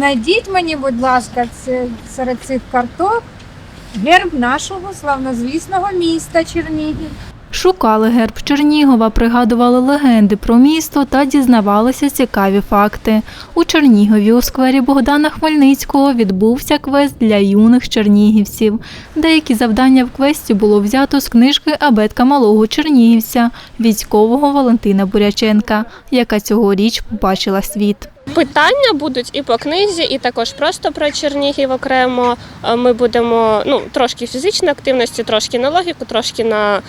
Знайдіть мені, будь ласка, це, серед цих карток герб нашого славнозвісного міста Чернігів. Шукали герб Чернігова, пригадували легенди про місто та дізнавалися цікаві факти. У Чернігові у сквері Богдана Хмельницького відбувся квест для юних чернігівців. Деякі завдання в квесті було взято з книжки Абетка малого чернігівця військового Валентина Буряченка, яка цьогоріч побачила світ. Питання будуть і по книзі, і також просто про Чернігів окремо. Е, Ми будемо ну, трошки фізичної активності, трошки на логіку, трошки на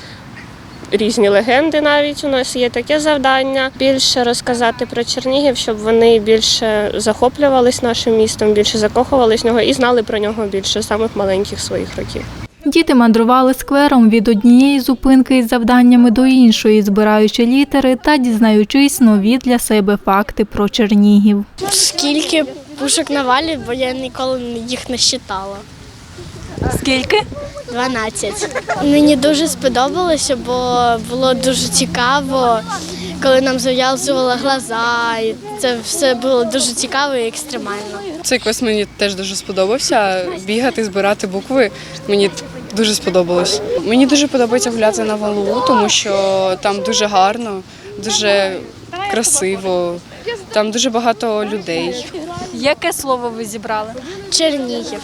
різні легенди навіть у нас є таке завдання. Більше розказати про Чернігів, щоб вони більше захоплювались нашим містом, більше закохувались в нього і знали про нього більше з самих маленьких своїх років. Діти мандрували сквером від однієї зупинки із завданнями до іншої, збираючи літери та дізнаючись нові для себе факти про Чернігів. Скільки пушок на валі, бо я ніколи їх не считала. Скільки? 12. Мені дуже сподобалося, бо було дуже цікаво, коли нам зав'язували глаза. І це все було дуже цікаво і екстремально. Цей квест мені теж дуже сподобався. Бігати, збирати букви мені дуже сподобалось. Мені дуже подобається гуляти на валу, тому що там дуже гарно, дуже красиво, там дуже багато людей. Яке слово ви зібрали? Чернігів.